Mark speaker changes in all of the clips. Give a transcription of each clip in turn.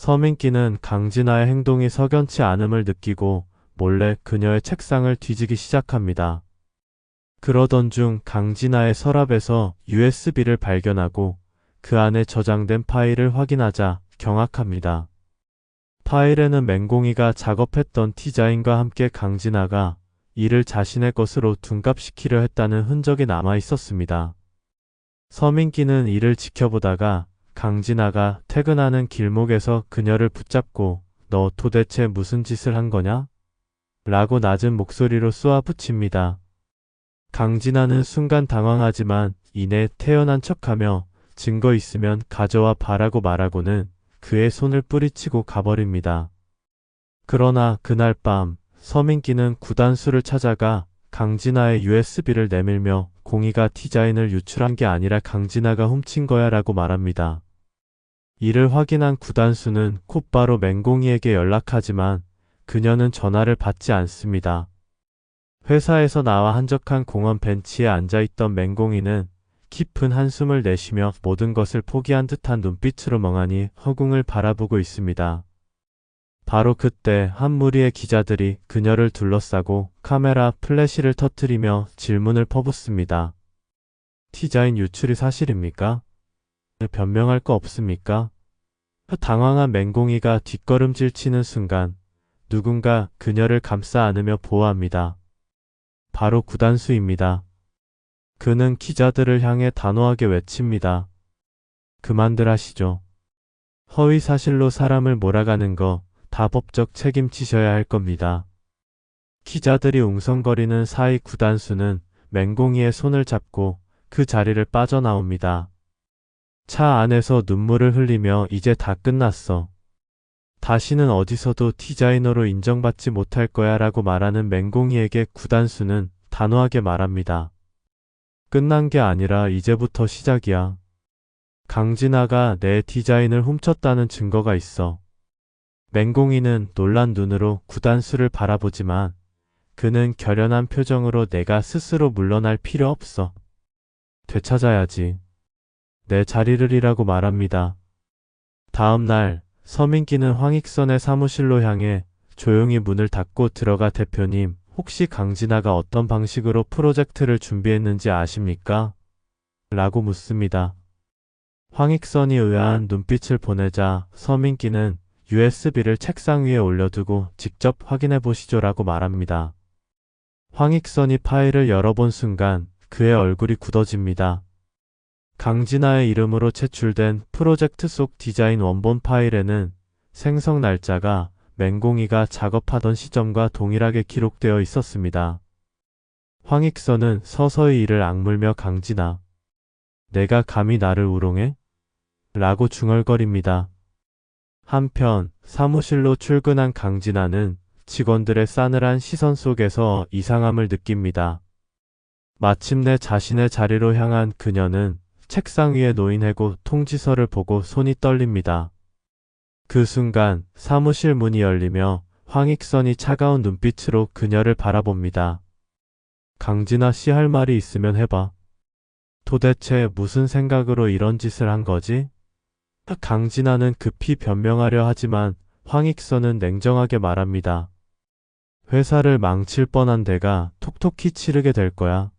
Speaker 1: 서민기는 강진아의 행동이 석연치 않음을 느끼고 몰래 그녀의 책상을 뒤지기 시작합니다. 그러던 중 강진아의 서랍에서 USB를 발견하고 그 안에 저장된 파일을 확인하자 경악합니다. 파일에는 맹공이가 작업했던 디자인과 함께 강진아가 이를 자신의 것으로 둔갑시키려 했다는 흔적이 남아 있었습니다. 서민기는 이를 지켜보다가 강진아가 퇴근하는 길목에서 그녀를 붙잡고 너 도대체 무슨 짓을 한 거냐? 라고 낮은 목소리로 쏘아붙입니다. 강진아는 순간 당황하지만 이내 태연한 척하며 증거 있으면 가져와 봐라고 말하고는 그의 손을 뿌리치고 가버립니다. 그러나 그날 밤 서민기는 구단수를 찾아가 강진아의 USB를 내밀며 공이가 디자인을 유출한 게 아니라 강진아가 훔친 거야 라고 말합니다. 이를 확인한 구단수는 곧바로 맹공이에게 연락하지만 그녀는 전화를 받지 않습니다. 회사에서 나와 한적한 공원 벤치에 앉아있던 맹공이는 깊은 한숨을 내쉬며 모든 것을 포기한 듯한 눈빛으로 멍하니 허공을 바라보고 있습니다. 바로 그때 한 무리의 기자들이 그녀를 둘러싸고 카메라 플래시를 터뜨리며 질문을 퍼붓습니다. 디자인 유출이 사실입니까? 변명할 거 없습니까? 당황한 맹공이가 뒷걸음질 치는 순간 누군가 그녀를 감싸 안으며 보호합니다. 바로 구단수입니다. 그는 기자들을 향해 단호하게 외칩니다. 그만들 하시죠. 허위 사실로 사람을 몰아가는 거 다 법적 책임지셔야 할 겁니다. 기자들이 웅성거리는 사이 구단수는 맹공이의 손을 잡고 그 자리를 빠져나옵니다. 차 안에서 눈물을 흘리며 이제 다 끝났어. 다시는 어디서도 디자이너로 인정받지 못할 거야 라고 말하는 맹공이에게 구단수는 단호하게 말합니다. 끝난 게 아니라 이제부터 시작이야. 강진아가 내 디자인을 훔쳤다는 증거가 있어. 맹공이는 놀란 눈으로 구단수를 바라보지만 그는 결연한 표정으로 내가 스스로 물러날 필요 없어. 되찾아야지. 내 자리를 이라고 말합니다. 다음 날 서민기는 황익선의 사무실로 향해 조용히 문을 닫고 들어가 대표님, 혹시 강진아가 어떤 방식으로 프로젝트를 준비했는지 아십니까? 라고 묻습니다. 황익선이 의아한 눈빛을 보내자 서민기는 USB를 책상 위에 올려두고 직접 확인해 보시죠 라고 말합니다. 황익선이 파일을 열어본 순간 그의 얼굴이 굳어집니다. 강진아의 이름으로 제출된 프로젝트 속 디자인 원본 파일에는 생성 날짜가 맹공이가 작업하던 시점과 동일하게 기록되어 있었습니다. 황익선은 서서히 이를 악물며 강진아. 내가 감히 나를 우롱해? 라고 중얼거립니다. 한편 사무실로 출근한 강진아는 직원들의 싸늘한 시선 속에서 이상함을 느낍니다. 마침내 자신의 자리로 향한 그녀는 책상 위에 놓인 해고 통지서를 보고 손이 떨립니다. 그 순간 사무실 문이 열리며 황익선이 차가운 눈빛으로 그녀를 바라봅니다. 강진아 씨 할 말이 있으면 해봐. 도대체 무슨 생각으로 이런 짓을 한 거지? 강진아는 급히 변명하려 하지만 황익선은 냉정하게 말합니다. 회사를 망칠 뻔한 데가 톡톡히 치르게 될 거야.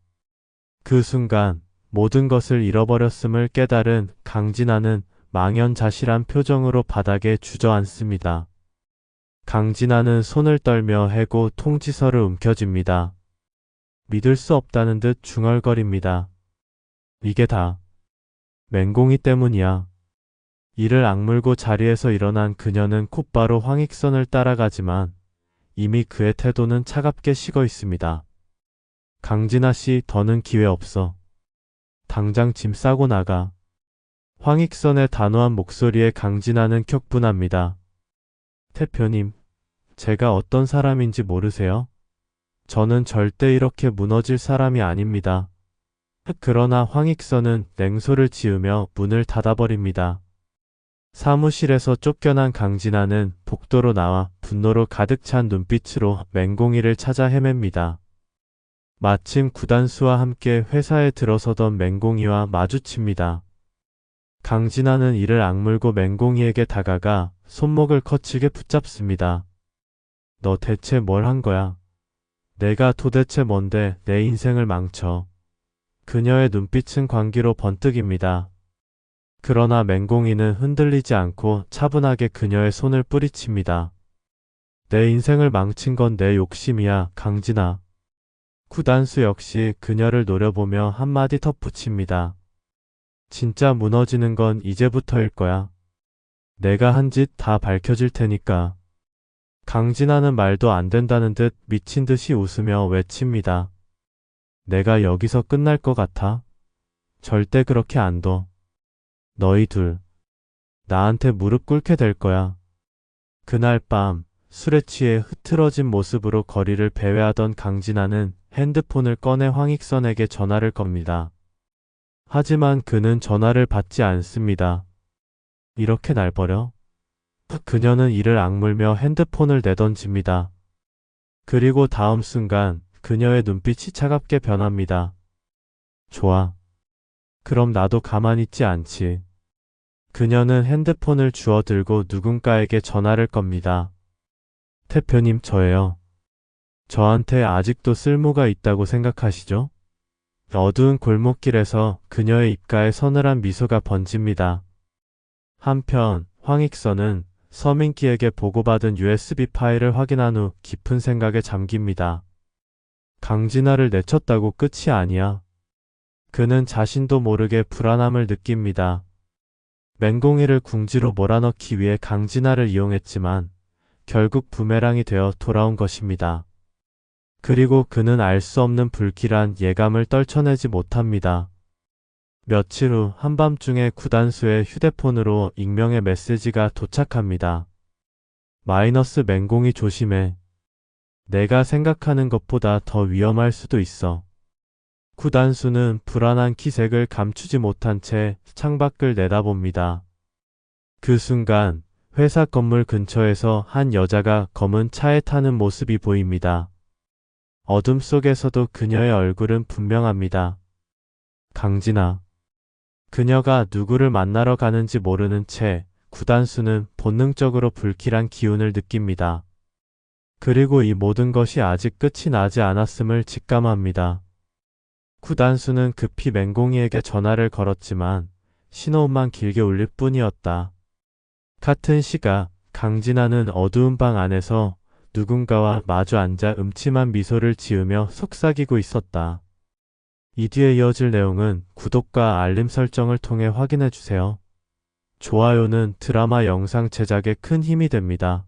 Speaker 1: 그 순간 모든 것을 잃어버렸음을 깨달은 강진아는 망연자실한 표정으로 바닥에 주저앉습니다. 강진아는 손을 떨며 해고 통지서를 움켜쥡니다. 믿을 수 없다는 듯 중얼거립니다. 이게 다 맹공이 때문이야. 이를 악물고 자리에서 일어난 그녀는 곧바로 황익선을 따라가지만 이미 그의 태도는 차갑게 식어 있습니다. 강진아 씨 더는 기회 없어. 당장 짐 싸고 나가. 황익선의 단호한 목소리에 강진아는 격분합니다. 대표님, 제가 어떤 사람인지 모르세요? 저는 절대 이렇게 무너질 사람이 아닙니다. 그러나 황익선은 냉소를 지으며 문을 닫아버립니다. 사무실에서 쫓겨난 강진아는 복도로 나와 분노로 가득 찬 눈빛으로 맹공이를 찾아 헤맵니다. 마침 구단수와 함께 회사에 들어서던 맹공이와 마주칩니다. 강진아는 이를 악물고 맹공이에게 다가가 손목을 거칠게 붙잡습니다. 너 대체 뭘 한 거야? 내가 도대체 뭔데 내 인생을 망쳐. 그녀의 눈빛은 광기로 번뜩입니다. 그러나 맹공이는 흔들리지 않고 차분하게 그녀의 손을 뿌리칩니다. 내 인생을 망친 건 내 욕심이야, 강진아. 구단수 역시 그녀를 노려보며 한마디 덧붙입니다. 진짜 무너지는 건 이제부터일 거야. 내가 한 짓 다 밝혀질 테니까. 강진아는 말도 안 된다는 듯 미친 듯이 웃으며 외칩니다. 내가 여기서 끝날 것 같아? 절대 그렇게 안 둬. 너희 둘. 나한테 무릎 꿇게 될 거야. 그날 밤 술에 취해 흐트러진 모습으로 거리를 배회하던 강진아는 핸드폰을 꺼내 황익선에게 전화를 겁니다. 하지만 그는 전화를 받지 않습니다. 이렇게 날 버려? 그녀는 이를 악물며 핸드폰을 내던집니다. 그리고 다음 순간 그녀의 눈빛이 차갑게 변합니다. 좋아. 그럼 나도 가만히 있지 않지. 그녀는 핸드폰을 주워 들고 누군가에게 전화를 겁니다. 대표님 저예요. 저한테 아직도 쓸모가 있다고 생각하시죠? 어두운 골목길에서 그녀의 입가에 서늘한 미소가 번집니다. 한편 황익선은 서민기에게 보고받은 USB 파일을 확인한 후 깊은 생각에 잠깁니다. 강진아를 내쳤다고 끝이 아니야. 그는 자신도 모르게 불안함을 느낍니다. 맹공이를 궁지로 몰아넣기 위해 강진아를 이용했지만 결국 부메랑이 되어 돌아온 것입니다. 그리고 그는 알 수 없는 불길한 예감을 떨쳐내지 못합니다. 며칠 후 한밤중에 구단수의 휴대폰으로 익명의 메시지가 도착합니다. 마이너스 맹공이 조심해. 내가 생각하는 것보다 더 위험할 수도 있어. 구단수는 불안한 기색을 감추지 못한 채 창밖을 내다봅니다. 그 순간 회사 건물 근처에서 한 여자가 검은 차에 타는 모습이 보입니다. 어둠 속에서도 그녀의 얼굴은 분명합니다. 강진아. 그녀가 누구를 만나러 가는지 모르는 채 구단수는 본능적으로 불길한 기운을 느낍니다. 그리고 이 모든 것이 아직 끝이 나지 않았음을 직감합니다. 구단수는 급히 맹공이에게 전화를 걸었지만 신호음만 길게 울릴 뿐이었다. 같은 시각 강진아는 어두운 방 안에서 누군가와 마주 앉아 음침한 미소를 지으며 속삭이고 있었다. 이 뒤에 이어질 내용은 구독과 알림 설정을 통해 확인해 주세요. 좋아요는 드라마 영상 제작에 큰 힘이 됩니다.